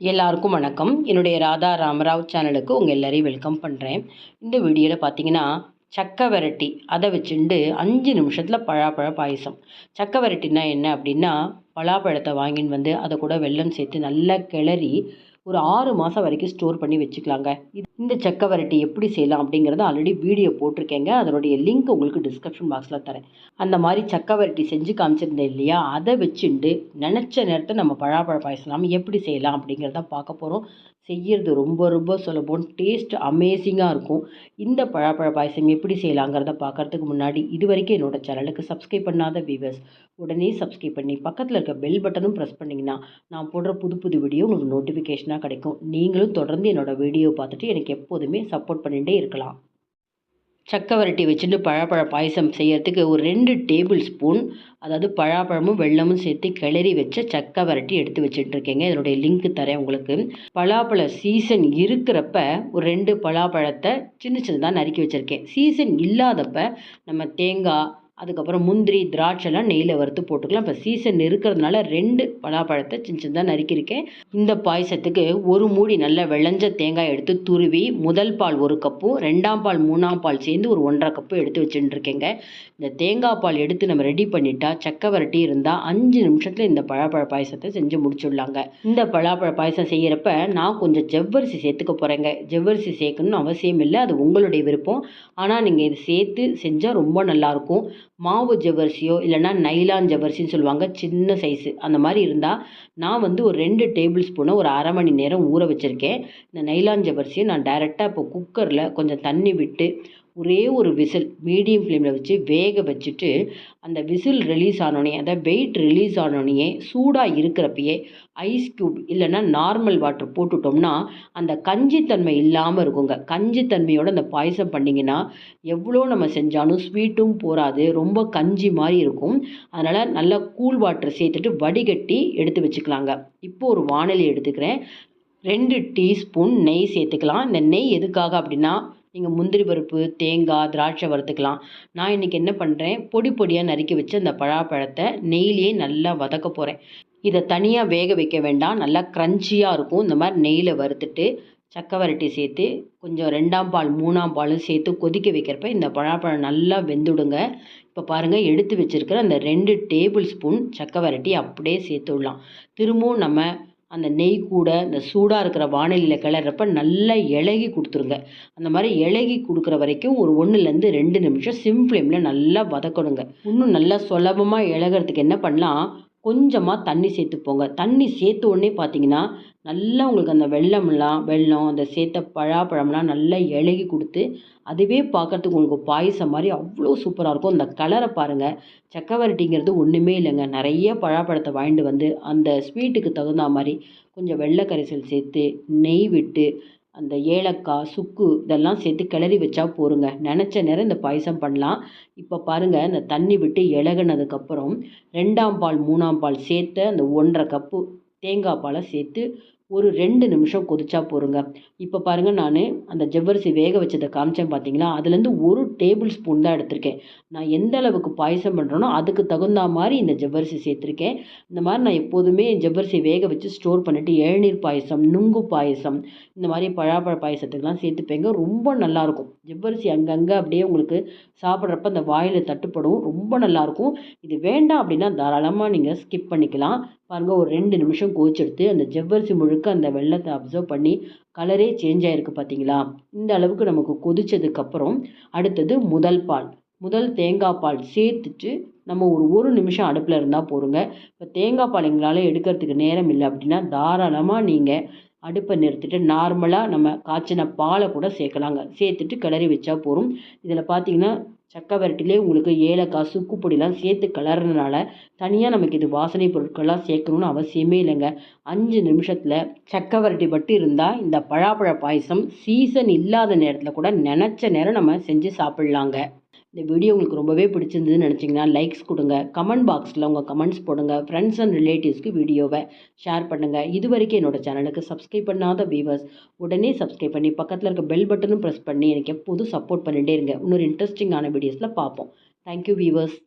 எல்லாருக்கும் வணக்கம். என்னுடைய ராதா ராமராவ் சேனலுக்கு உங்கள் எல்லாரையும் வெல்கம் பண்ணுறேன் இந்த வீடியோவில் பார்த்தீங்கன்னா சக்கை விரட்டி அதை வச்சுண்டு அஞ்சு நிமிஷத்தில் பழாப்பழ பாயசம். சக்கை விரட்டினா என்ன அப்படின்னா பலாப்பழத்தை வாங்கின்னு வந்து அதை கூட வெல்லம் சேர்த்து நல்லா கிளறி ஒரு ஆறு மாதம் வரைக்கும் ஸ்டோர் பண்ணி வச்சுக்கலாங்க. இந்த சக்கை வரட்டி எப்படி செய்யலாம் அப்படிங்கிறத ஆல்ரெடி வீடியோ போட்டிருக்கேங்க. அதனுடைய லிங்க் உங்களுக்கு டிஸ்கிரிப்ஷன் பாக்ஸில் தரேன். அந்த மாதிரி சக்கை வரட்டி செஞ்சு காமிச்சிருந்தேன் இல்லையா? அதை வச்சுண்டு நினச்ச நேரத்தை நம்ம பழாப்பழ பாயசம் எப்படி செய்யலாம் அப்படிங்கிறத பார்க்க போகிறோம் செய்கிறது ரொம்ப ரொம்ப சுலபம். டேஸ்ட் அமேசிங்காக இருக்கும். இந்த பழாப்பழ பாயசம் எப்படி செய்யலாங்கிறத பார்க்குறதுக்கு முன்னாடி இது வரைக்கும் என்னோடய சேனலுக்கு சப்ஸ்கிரைப் பண்ணாத வியூவர்ஸ் உடனே சப்ஸ்கிரைப் பண்ணி பக்கத்தில் இருக்க பெல் பட்டனும் ப்ரெஸ் பண்ணிங்கன்னா நான் போடுற புது புது வீடியோ உங்களுக்கு நோட்டிஃபிகேஷனாக கிடைக்கும். நீங்களும் தொடர்ந்து என்னோடய வீடியோ பார்த்துட்டு எனக்கு எப்போதுமே சப்போர்ட் பண்ணிகிட்டே இருக்கலாம். சக்கை வச்சுட்டு பழாப்பழ பாயசம் செய்யறதுக்கு ஒரு ரெண்டு டேபிள் ஸ்பூன் அதாவது பழாப்பழமும் வெள்ளமும் சேர்த்து கிளறி வச்ச சக்கை வரட்டி எடுத்து வச்சுட்டுருக்கேங்க. இதனுடைய லிங்க் தரேன் உங்களுக்கு. பலாப்பழ சீசன் இருக்கிறப்ப ஒரு ரெண்டு பலாப்பழத்தை சின்ன சின்னதாக நறுக்கி வச்சுருக்கேன். சீசன் இல்லாதப்ப நம்ம தேங்காய் அதுக்கப்புறம் முந்திரி திராட்சைலாம் நெய்யில் வறுத்து போட்டுக்கலாம். இப்போ சீசன் இருக்கிறதுனால ரெண்டு பலாப்பழத்தை சின்ன சின்னதாக நறுக்கியிருக்கேன். இந்த பாயசத்துக்கு ஒரு மூடி நல்ல விளைஞ்ச தேங்காய் எடுத்து துருவி முதல் பால் ஒரு கப்பு ரெண்டாம் பால் மூணாம் பால் சேர்ந்து ஒரு ஒன்றரை கப்பு எடுத்து வச்சுட்டுருக்கேங்க. இந்த தேங்காய் பால் எடுத்து நம்ம ரெடி பண்ணிட்டா சக்கை வரட்டி இருந்தால் அஞ்சு நிமிஷத்தில் இந்த பழாப்பழ பாயசத்தை செஞ்சு முடிச்சுடலாங்க. இந்த பழாப்பழ பாயசம் செய்கிறப்ப நான் கொஞ்சம் ஜவ்வரிசி சேர்த்துக்க போகிறேங்க ஜவ்வரிசி சேர்க்கணும்னு அவசியம் இல்லை அது உங்களுடைய விருப்பம். ஆனால் நீங்கள் இது சேர்த்து செஞ்சால் ரொம்ப நல்லாயிருக்கும் மாவு ஜவ்வரிசியோ இல்லைன்னா நைலான் ஜவ்வரிசின்னு சொல்லுவாங்க சின்ன சைஸு அந்த மாதிரி இருந்தால் நான் வந்து ஒரு ரெண்டு டேபிள் ஸ்பூனை ஒரு அரை மணி நேரம் ஊற வச்சுருக்கேன். இந்த நைலான் ஜவ்வரிசியை நான் டைரெக்டாக இப்போ குக்கரில் கொஞ்சம் தண்ணி விட்டு ஒரே ஒரு விசில் மீடியம் ஃப்ளேமில் வச்சு வேக வச்சுட்டு அந்த விசில் ரிலீஸ் ஆனோடனே அதாவது வெயிட் ரிலீஸ் ஆனோடனே சூடாக இருக்கிறப்பயே ஐஸ் க்யூப் இல்லைன்னா நார்மல் வாட்டர் போட்டுட்டோம்னா அந்த கஞ்சித்தன்மை இல்லாமல் இருக்குங்க. கஞ்சித்தன்மையோடு அந்த பாயசம் பண்ணிங்கன்னா எவ்வளோ நம்ம செஞ்சாலும் ஸ்வீட்டும் போகாது ரொம்ப கஞ்சி மாதிரி இருக்கும். அதனால் நல்லா கூல் வாட்டர் சேர்த்துட்டு வடிகட்டி எடுத்து வச்சுக்கலாங்க. இப்போ ஒரு வானிலை எடுத்துக்கிறேன். ரெண்டு டீஸ்பூன் நெய் சேர்த்துக்கலாம். இந்த நெய் எதுக்காக அப்படின்னா நீங்கள் முந்திரி பருப்பு தேங்காய் திராட்சை வறுத்துக்கலாம். நான் இன்றைக்கி என்ன பண்ணுறேன் பொடி பொடியாக நறுக்கி வச்சு அந்த பழாப்பழத்தை நெய்லேயே நல்லா வதக்க போகிறேன் இதை தனியாக வேக வைக்க வேண்டாம். நல்லா க்ரன்ச்சியாக இருக்கும். இந்த மாதிரி நெய்யில் வறுத்துட்டு சக்கை வரட்டி சேர்த்து கொஞ்சம் ரெண்டாம் பால் மூணாம் பாலும் சேர்த்து கொதிக்க வைக்கிறப்ப இந்த பழாப்பழம் நல்லா வெந்துடுங்க. இப்போ பாருங்கள் எடுத்து வச்சுருக்கிற அந்த ரெண்டு டேபிள் ஸ்பூன் சக்கை வரட்டி அப்படியே சேர்த்து விடலாம் திரும்பவும் நம்ம அந்த நெய் கூட இந்த சூடாக இருக்கிற வானிலையில் கிளறப்ப நல்லா இலகி கொடுத்துருங்க. அந்த மாதிரி இலகி கொடுக்குற வரைக்கும் ஒரு ஒன்றுலேருந்து ரெண்டு நிமிஷம் சிம் ஃப்ளேமில் நல்லா வதக்கணுங்க. இன்னும் நல்லா சுலபமாக இழகிறதுக்கு என்ன பண்ணலாம்? கொஞ்சமாக தண்ணி சேர்த்துப்போங்க தண்ணி சேர்த்த உடனே பார்த்தீங்கன்னா நல்லா உங்களுக்கு அந்த வெள்ளம்லாம் வெல்லம் அந்த சேர்த்த பழாப்பழம்லாம் நல்லா இலகி கொடுத்து அதுவே பார்க்குறதுக்கு உங்களுக்கு பாயசம் மாதிரி அவ்வளோ சூப்பராக இருக்கும். அந்த கலரை பாருங்கள் சக்கவரட்டிங்கிறது ஒன்றுமே இல்லைங்க. நிறைய பழாப்பழத்தை வாங்கிட்டு வந்து அந்த ஸ்வீட்டுக்கு தகுந்த மாதிரி கொஞ்சம் வெள்ளை கரைசல் சேர்த்து நெய் விட்டு அந்த ஏலக்காய் சுக்கு இதெல்லாம் சேர்த்து கிளறி வச்சா போருங்க. நினச்ச நேரம் இந்த பாயசம் பண்ணலாம். இப்போ பாருங்கள் இந்த தண்ணி விட்டு இலகுனதுக்கப்புறம் ரெண்டாம் பால் மூணாம் பால் சேர்த்து அந்த ஒன்றரை கப்பு தேங்காய் பாலை சேர்த்து ஒரு ரெண்டு நிமிஷம் கொதிச்சா போருங்க. இப்போ பாருங்கள் நான் அந்த ஜவ்வரிசி வேக வச்சதை காமிச்சேன் பார்த்தீங்களா அதுலேருந்து ஒரு டேபிள் ஸ்பூன் தான் எடுத்திருக்கேன். நான் எந்த அளவுக்கு பாயசம் பண்ணுறேனோ அதுக்கு தகுந்த மாதிரி இந்த ஜவ்வரிசி சேர்த்துருக்கேன். இந்த மாதிரி நான் எப்போதுமே ஜவ்வரிசி வேக வச்சு ஸ்டோர் பண்ணிவிட்டு இளநீர் பாயசம் நுங்கு பாயசம் இந்த மாதிரி பழாப்பழ பாயசத்துக்கெலாம் சேர்த்துப்பேங்க. ரொம்ப நல்லாயிருக்கும். ஜவ்வரிசி அங்கங்கே அப்படியே உங்களுக்கு சாப்பிட்றப்ப அந்த வாயில் தட்டுப்படும். ரொம்ப நல்லாயிருக்கும். இது வேண்டாம் அப்படின்னா தாராளமாக நீங்கள் ஸ்கிப் பண்ணிக்கலாம். பாருங்கள் ஒரு ரெண்டு நிமிஷம் கோச்செடுத்து அந்த ஜவ்வரிசி முழுக்க அந்த வெள்ளத்தை அப்சர்வ் பண்ணி கலரே சேஞ்ச் ஆகிருக்கு பார்த்தீங்களா இந்த அளவுக்கு நமக்கு கொதித்ததுக்கப்புறம் அடுத்தது முதல் பால். முதல் தேங்காய் பால் சேர்த்துட்டு நம்ம ஒரு ஒரு நிமிஷம் அடுப்பில் இருந்தால் போருங்க. இப்போ தேங்காய் பால் எங்களால் எடுக்கிறதுக்கு நேரம் இல்லை அப்படின்னா தாராளமாக நீங்கள் அடுப்பை நிறுத்திட்டு நார்மலாக நம்ம காய்ச்சின பாலை கூட சேர்க்கலாங்க. சேர்த்துட்டு கிளறி வச்சா போதும் இதில் பார்த்தீங்கன்னா சக்கை வரட்டிலே உங்களுக்கு ஏலக்காய் சுக்குப்பொடிலாம் சேர்த்து கலர்றதுனால தனியாக நமக்கு இது வாசனை பொருட்கள்லாம் சேர்க்கணுன்னு அவசியமே இல்லைங்க. அஞ்சு நிமிஷத்தில் சக்கை வரட்டி இருந்தால் இந்த பழாப்பழ பாயசம் சீசன் இல்லாத நேரத்தில் கூட நினச்ச நேரம் நம்ம செஞ்சு சாப்பிட்லாங்க. இந்த வீடியோ உங்களுக்கு ரொம்பவே பிடிச்சிருந்ததுன்னு நினச்சிங்கன்னா லைக்ஸ் கொடுங்க. கமெண்ட் பாக்ஸில் உங்கள் கமெண்ட்ஸ் போடுங்க. ஃப்ரெண்ட்ஸ் அண்ட் ரிலேட்டிவ்ஸ்க்கு வீடியோவை ஷேர் பண்ணுங்கள் இது வரைக்கும் என்னோட சேனலுக்கு சப்ஸ்கிரைப் பண்ணாத வியூவர்ஸ் உடனே சப்ஸ்கிரைப் பண்ணி பக்கத்தில் இருக்க பெல் பட்டனும் ப்ரெஸ் பண்ணி எனக்கு எப்போதும் சப்போர்ட் பண்ணிகிட்டே இருங்க. இன்னொரு இன்ட்ரெஸ்டிங்கான வீடியோஸில் பார்ப்போம். Thank you viewers